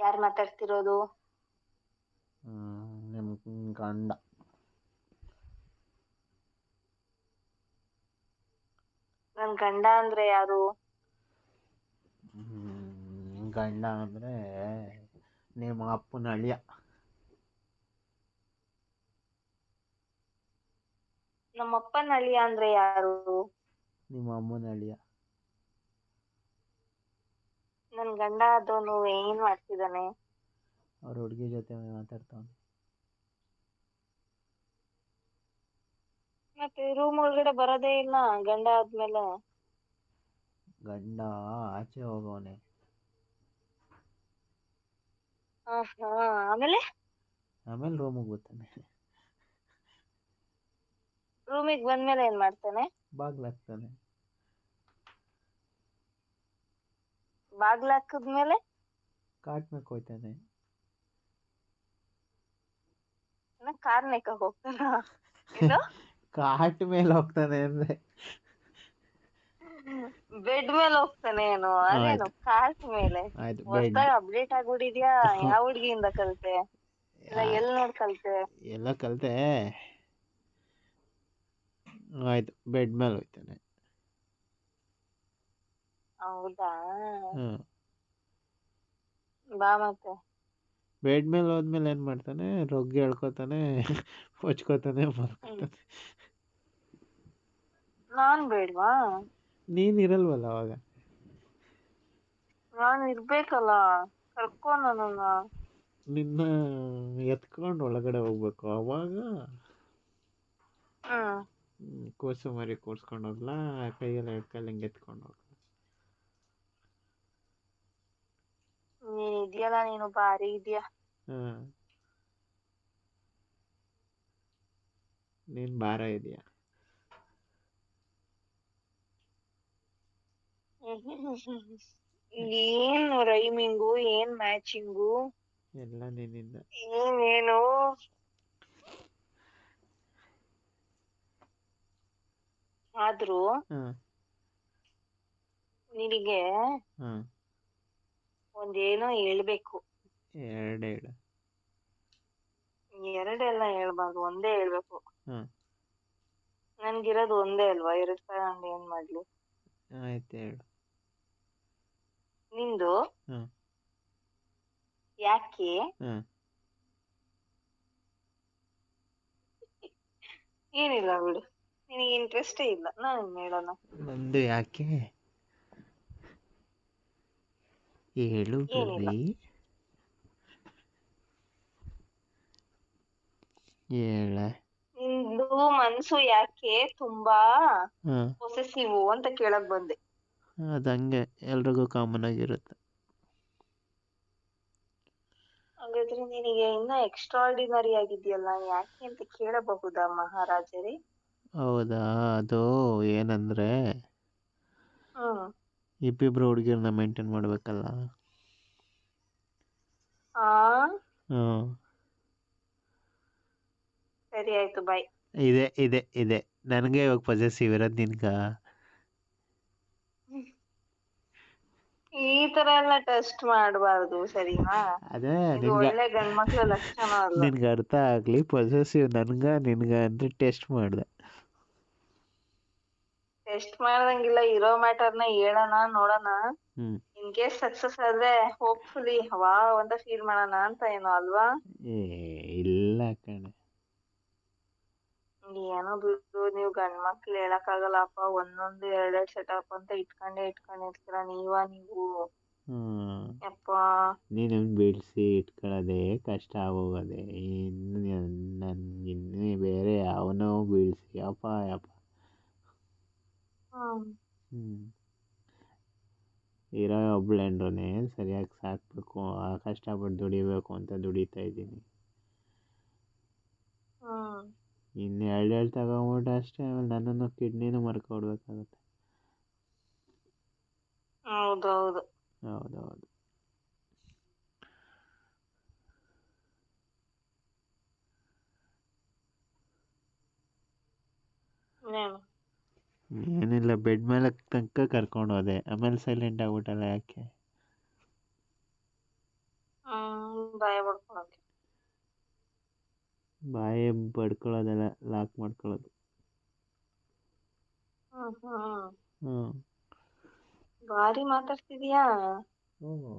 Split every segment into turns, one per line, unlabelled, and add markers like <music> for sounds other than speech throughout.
ಯಾರ್ ಮಾತಾಡ್ತಿರೋದು?
ನಿಮ್ಮ ಗಂಡ.
ನನ್ ಗಂಡ ಅಂದ್ರೆ ಯಾರು?
ಗಂಡ ಅಂದ್ರೆ ನಿಮ್ಮ ಅಪ್ಪನ ಅಳಿಯ.
ನಮ್ಮಪ್ಪನ ಅಳಿಯ ಅಂದ್ರೆ ಯಾರು?
ನಿಮ್ಮ ಅಮ್ಮನ ಅಳಿಯ.
ನನ್ ಗಂಡ ಆದವನು ಏನ್ ಮಾಡ್ತಿದ್ದಾನೆ?
ಅವ್ರ ಹುಡುಗಿ ಜೊತೆ ಮಾತಾಡ್ತಾವ್ನೆ.
ಮತ್ತೆ ರೂಮ್ ಒಳಗಡೆ ಬರೋದೇ ಇಲ್ಲ ಗಂಡ ಆದ್ಮೇಲೆ?
ಗಂಡ ಆಚೆ ಹೋಗವನೆ.
ಆಹಾ ಆಮೇಲೆ?
ಆಮೇಲೆ ರೂಮಿಗೆ ಬರ್ತಾನೆ.
ರೂಮಿಗೆ ಬಂದ್ಮೇಲೆ ಏನ್ ಮಾಡ್ತಾನೆ?
ಬಾಗ್ಲಾಕ್ತಾನೆ.
ಬಾಗ್ಲ ಹಾಕಿದ್ಮೇಲೆ
ಕಾಟ್ನಕ್ಕೆ ಹೋಯ್ತಾನೆ
ಕಾರ್ ನೆಕ್ಕ ಹೋಗ್ತಾನ? <laughs>
ಕಾಟ್ ಮೇಲೆ ಹೋಗ್ತಾನೆ ಅಂದ್ರೆ.
ಬೆಡ್ ಮೇಲೆ ಹೋಗ್ತಾನೆ ಏನು? ಅದೇನು? ಕಾಟ್ ಮೇಲೆ? ಹೊಸ್ದಾಗ್ ಅಪ್ಡೇಟ್ ಆಗ್ಬಿಟ್ಟಿದ್ಯಾ ಯಾವ ಹುಡುಗಿಯಿಂದ ಕಲ್ತೆ? ಇಲ್ಲ ಎಲ್ ನೋಡ್ ಕಲ್ತೆ?
ಎಲ್ಲ ಕಲ್ತೆ. ಆಯ್ತು ಬೆಡ್ ಮೇಲೆ ಹೋಯ್ತಾನೆ.
ಹೌದಾ?
ಹಾಂ
ಬಾ ಮತ್ತೆ.
ಬೆಡ್ ಮೇಲೆ ಹೋದ್ಮೇಲೆ ಏನು ಮಾಡ್ತಾನೆ? ರೊಗ್ಗಿ ಎಳ್ಕೊತಾನೆ ಹೊಚ್ಕೋತಾನೆ ಮಲ್ಕೋತಾನೆ
ನಾನ್ ಬೇಡ್ವಾ?
ನೀನು ಇರಲ್ವಲ್ಲ ಅವಾಗ?
ನಾನು ಇರ್ಬೇಕಲ್ಲ ಕರ್ಕೊ ನನ್ನ
ನಿನ್ನ ಎತ್ಕೊಂಡು ಒಳಗಡೆ ಹೋಗ್ಬೇಕು ಅವಾಗ?
ಹ್ಮ್.
ಕೂಸು ಮರಿ ಕೂರ್ಸ್ಕೊಂಡು ಹೋಗ್ಲಾ? ಕೈಯಲ್ಲಿ ಎಡ್ಕಲ್ಲಿ ಕೈಲಿ ಹಿಂಗೆ ಎತ್ಕೊಂಡು ಹೋಗ್ಲಾ?
ನೀನ್ ಇದೆಯಲ್ಲ ನೀನು ಭಾರಿ ಇದೆಯಾ
ನೀನ್ ನೀನು ಭಾರ ಇದೆಯಾ
ಏನ್ ರೈಮಿಂಗು ಏನ್ ಮ್ಯಾಚಿಂಗು
ಎಲ್ಲ ನಿನ್ನಿಂದ
ಏನೇನು ಆದ್ರೂ ನಿನಗೆ
ಹಾಂ
ಒಂದೇನೋ ಹೇಳ್ಬೇಕು.
ಎರಡು ಹೇಳು.
ಎರಡೆಲ್ಲ ಹೇಳ್ಬಾರ್ದು ಒಂದೇ ಹೇಳ್ಬೇಕು.
ಹ್ಮ್
ನನ್ಗಿರೋದು ಒಂದೇ ಅಲ್ವಾ ಎರಡ್ ತಗೊಂಡು ಏನ್ ಮಾಡ್ಲಿ?
ಆಯ್ತು ಹೇಳು.
ನಿಂದು? ಯಾಕೆ? ಏನಿಲ್ಲ ಬಿಡು ನಿನಗೆ ಇಂಟ್ರೆಸ್ಟೇ ಇಲ್ಲ ನಾನು ಹೇಳೋಣ.
ನಂದು ಯಾಕೆ? ಹೇಳು
ಏನಿಲ್ಲ.
ಗವಿ ಹೇಳ
ನಿಂದು ಮನ್ಸು ಯಾಕೆ ತುಂಬಾ
ಹಾಂ
ಪೊಸೆಸಿವ್ ಅಂತ ಕೇಳಕ್ ಬಂದೆ
ಅದು ಹಂಗೆ ಎಲ್ರಿಗೂ ಕಾಮನ್ ಆಗಿರುತ್ತೆ
ಹಾಗಾದ್ರೆ ನಿನಗೆ ಇನ್ನ ಎಕ್ಸ್ಟ್ರಾರ್ಡಿನರಿ ಆಗಿದೆಯಲ್ಲ ಯಾಕೆ ಅಂತ ಕೇಳಬಹುದಾ ಮಹಾರಾಜರೇ?
ಹೌದಾ ಅದು ಏನಂದ್ರೆ
ಹ್ಮ್.
ಇಬ್ಬಿಬ್ರು ಹುಡುಗಿರನ್ನ ಮೇಂಟೈನ್ ಮಾಡಬೇಕಲ್ಲ?
ಆ?
ಹಾಂ
ಸರಿ ಆಯ್ತು ಬಾಯ್
ಇದೆ ಇದೆ ಇದೆ. ನನಗೆ ಇವಾಗ ಪೊಸೆಸಿವ್ ಇರೋದು ನಿನ್ಗ.
ಈ ತರ ಎಲ್ಲ ಟೆಸ್ಟ್ ಮಾಡಬಾರ್ದು ಸರಿನಾ?
ಅದೇ
ಇದು
ನಿನ್ಗೆ
ಒಳ್ಳೆ ಗಂಡ್ ಮಕ್ಳ ಲಕ್ಷಣ ಅಲ್ಲ
ನಿನ್ಗೆ ಅರ್ಥ ಆಗ್ಲಿ ಪೊಸೆಸಿವ್ ನನಗ ನಿನಗ ಅಂತ ಟೆಸ್ಟ್ ಮಾಡಿದೆ.
ಟೆಸ್ಟ್ ಮಾಡ್ದಂಗಿಲ್ಲ ಇರೋ ಮ್ಯಾಟರ್ನ ಹೇಳೋಣ ನೋಡೋಣ. ಇನ್ ಕೇಸ್ ಸಕ್ಸಸ್ ಆದ್ರೆ ಹೋಪ್ಫುಲಿ ವಾವ್ ಅಂತ ಫೀಲ್ ಮಾಡೋಣ ಅಂತ ಏನೋ ಅಲ್ವಾ?
ಏ ಇಲ್ಲ ಕಣೆ.
ಏನೋ ಬಿಡ್ತು ನೀವು ಗಂಡ್ ಮಕ್ಳು ಹೇಳಕ್ಕಾಗಲ್ಲಪ್ಪ ಒಂದೊಂದು ಎರಡೆರಡು ಸೆಟಪ್ ಅಂತ ಇಟ್ಕೊಂಡೇ ಇಟ್ಕೊಂಡಿರ್ತೀರ ನೀವ ನೀವು.
ಹ್ಮ್.
ಯಪ್ಪ.
ನೀನು ಬಿಡಿಸಿ ಇಟ್ಕೊಳ್ಳೋದೇ ಕಷ್ಟ ಆಗೋಗೋದೆ ಇನ್ನು ಇನ್ನೇ ಬೇರೆ ಅವನೋ ಬೀಳಿಸಿ ಯಪ್ಪ ಯಪ್ಪ. ಇರೋ ಒಬ್ಳೆಂಡ್ರನ್ನೇ ಸರಿಯಾಗಿ ಸಾಕಬೇಕು ಕಷ್ಟಪಟ್ಟು ದುಡಿಬೇಕು ಅಂತ ದುಡಿತಾ ಇದ್ದೀನಿ. ಇನ್ನು ಎರಡು ಎರಡು ತಗೊಂಬಿಟ್ಟು ಅಷ್ಟೇ ಆಮೇಲೆ ನನ್ನನ್ನು ಕಿಡ್ನಿನೂ ಮರ್ಕೊಡ್ಬೇಕಾಗುತ್ತೆ.
ಹೌದೌದು.
ಏನಿಲ್ಲ ಬೆಡ್ ಮೇಲೆ ತನಕ ಕರ್ಕೊಂಡು ಹೋದೆ. ಆಮೇಲೆ ಸೈಲೆಂಟ್ ಆಗ್ಬಿಟ್ಟಲ್ಲ ಯಾಕೆ?
ಭಯ ಪಡ್ಕೊಳಕ್ಕೆ
ಬಾಯಿ ಬಡ್ಕೊಳ್ಳೋದಲ್ಲ ಲಾಕ್ ಮಾಡ್ಕೊಳ್ಳೋದು. ಹ್ಞೂ
ಭಾರಿ ಮಾತಾಡ್ತಿದೀಯಾ?
ಹ್ಞೂ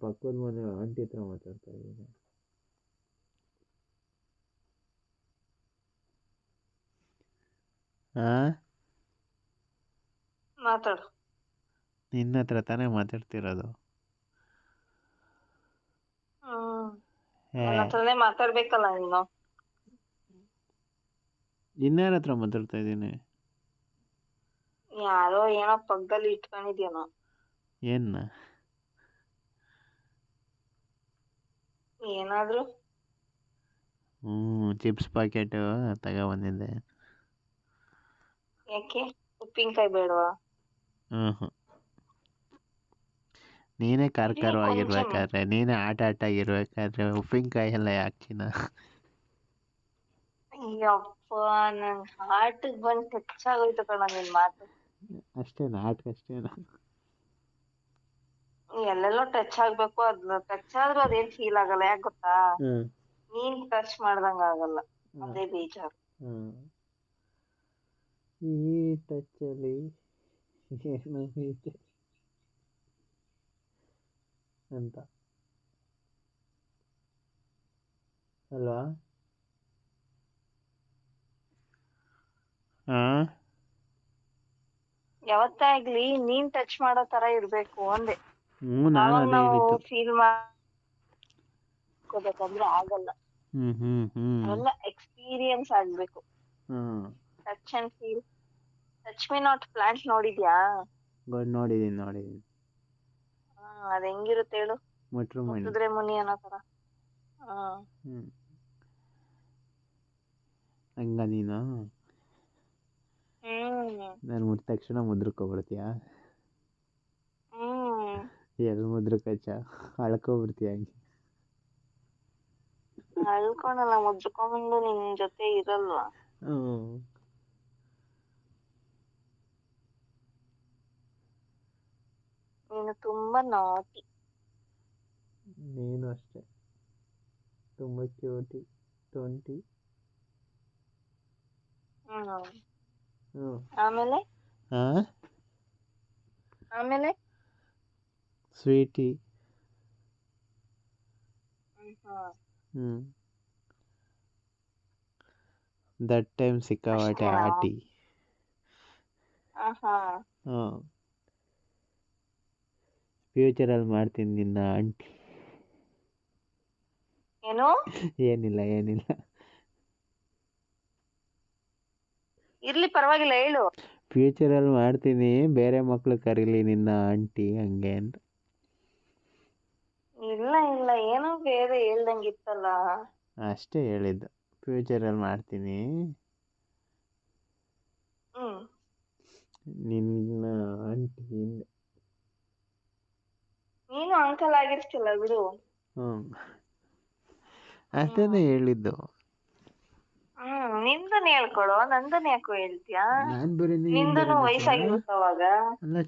ಪಕ್ಕದ ಮನೆ ಆಂಟಿ ಹತ್ರ ಮಾತಾಡ್ತಾ ಇದ್ದೀನಿ.
ಮಾತಾಡು.
ನಿನ್ನ ಹತ್ರ ತಾನೇ ಮಾತಾಡ್ತಿರೋದು.
ಹತ್ರನೇ ಮಾತಾಡ್ಬೇಕಲ್ಲ ಇನ್ನು
ಇನ್ಯಾರ ಹತ್ರ ಮಾತಾಡ್ತಾ ಇದ್ದೀನಿ?
ಯಾರೋ ಏನೋ ಪಕ್ಕದಲ್ಲಿ ಇಟ್ಕೊಂಡಿದ್ಯೇನೋ.
ಏನ್ನ?
ಏನಾದ್ರು?
ಹ್ಞೂ ಚಿಪ್ಸ್ ಪ್ಯಾಕೆಟು ತಗೊಬಂದಿದ್ದೆ
ಯಾಕೆ? ಉಪ್ಪಿನಕಾಯಿ ಬೇಡವಾ?
ಹ್ಮ್. ನೀನೇ
ಇದೇ
ನೀನೇ ಆಟ ಆಟ ಆಗಿರ್ಬೇಕಾದ್ರೆ ಉಪ್ಪಿನಕಾಯಿ ಎಲ್ಲ ಯಾಕೆ ಚಿನ್ನ
ಯಪ್ಪ ನನ್ ಹಾರ್ಟಿಗೆ ಬಂದು ಟಚ್ ಆಗೋಯ್ತು ಕಣ ನಿನ್ ಮಾತು.
ಅಷ್ಟೇನಾ ಆಟ ಅಷ್ಟೇನಾ
ಎಲ್ಲೆಲ್ಲೋ ಟಚ್ ಆಗ್ಬೇಕು ಅದ್ ಟಚ್ ಆದ್ರೂ ಅದೇನ್ ಫೀಲ್ ಆಗಲ್ಲ ಯಾಕೆ ಗೊತ್ತಾ? ನೀನ್ ಟಚ್ ಮಾಡ್ದಂಗ ಆಗಲ್ಲ ಅದೇ ಬೇಜಾರು.
ಹ್ಞೂ ಈ ಏನು ಅಂತ ಅಲ್ವಾ ಯಾವತ್ತಾಗ್ಲಿ
ಯಾವತ್ತೇ ಆಗ್ಲಿ ನೀನ್ ಟಚ್ ಮಾಡೋ ತರ ಇರ್ಬೇಕು ಅಂದೆ. ನಾವು ಫೀಲ್ ಮಾಡ್ಕೋಬೇಕಂದ್ರೆ ಆಗಲ್ಲ. ಅವೆಲ್ಲ ಎಕ್ಸ್ಪೀರಿಯನ್ಸ್ ಆಗ್ಬೇಕು.
ಹ್ಞೂ
touch and feel touch me not plant ನೋಡಿದ್ಯಾ?
ಗೊಡ್ ನೋಡಿದೀನಿ ನೋಡಿದೀನಿ.
ಅದು ಅದ್ ಹೆಂಗಿರುತ್ತೆ ಹೇಳು.
ಮುಟ್ರು ಮಣಿ.
ಮುಟ್ಟಿದ್ರೆ ಮುನಿ ಅನ್ನೋ ತರ. ಹ್ಮ್.
ಹಂಗ ನೀನು?
ಹ್ಮ್.
ನಾನು ಮುಟ್ಟ ತಕ್ಷಣ ಮುದ್ರಕ್ಕೋಗ್ಬಿಡ್ತೀಯಾ
ಹ್ಮ್.
ಎಲ್ಲಿ ಮುದ್ರಕಚ್ಚ ಅಳ್ಕೊಬಿಡ್ತೀಯ ಹಂಗೆ?
ಅಳ್ಕೊಳಲ್ಲ ಮುದ್ರಕೊಂಡು ನಿನ್ನ ಜೊತೆ ಇರಲ್ವಾ? ನೀನು ತುಂಬಾ ನಾಟಿ
ನೀನು ಅಷ್ಟೇ. ತುಂಬ ಕ್ಯೂಟಿ ಟ್ವೆಂಟಿ
ಹ್ಮ್
ಹ್ಞೂ
ಆಮೇಲೆ?
ಹಾಂ
ಆಮೇಲೆ?
ಸ್ವೀಟಿ
ಹ್ಮ್ ಹ್ಮ್.
ಹ್ಞೂ ದಟ್ ಟೈಮ್ ಸಿಕ್ಕಾಪಟ್ಟೆ
ಅಷ್ಟೇನಾ?
ಆಟಿ
ಆಹಾ
ಹ್ಞೂ ಫ್ಯೂಚರಲ್ಲಿ ಮಾಡ್ತೀನಿ ನಿನ್ನ ಆಂಟಿ.
ಏನು?
ಏನಿಲ್ಲ ಏನಿಲ್ಲ.
ಇರ್ಲಿ ಪರವಾಗಿಲ್ಲ ಹೇಳು.
ಫ್ಯೂಚರಲ್ಲಿ ಮಾಡ್ತೀನಿ ಬೇರೆ ಮಕ್ಳು ಕರೀಲಿ ನಿನ್ನ ಆಂಟಿ ಹಂಗೆ ಅಂತ.
ಇಲ್ಲ ಇಲ್ಲ ಏನೋ ಬೇರೆ ಹೇಳ್ದಂಗಿತ್ತಲ್ಲ.
ಅಷ್ಟೇ ಹೇಳಿದ್ದು. ಫ್ಯೂಚರಲ್ಲಿ ಮಾಡ್ತೀನಿ.
ಹ್ಮ್.
ನಿನ್ನ ಆಂಟಿ ಹಿಂದೆ
ನೀನು ಅಂಕಲ್ ಆಗಿರ್ತಿಲ್ಲ ಬಿಡು.
ಹ್ಞೂ ಅಷ್ಟೇ ಹೇಳಿದ್ದು.
ಹ್ಮ್ ನಿಂದನ್ ಹೇಳ್ಕೊಡು ನಂದನ್ ಯಾಕೋ ಹೇಳ್ತೀಯಾ?
ನಾನು ಬರೀ
ನಿಂದನು ವಯಸ್ಸಾಗಿರುತ್ತವಾಗ
ಅಲ್ಲ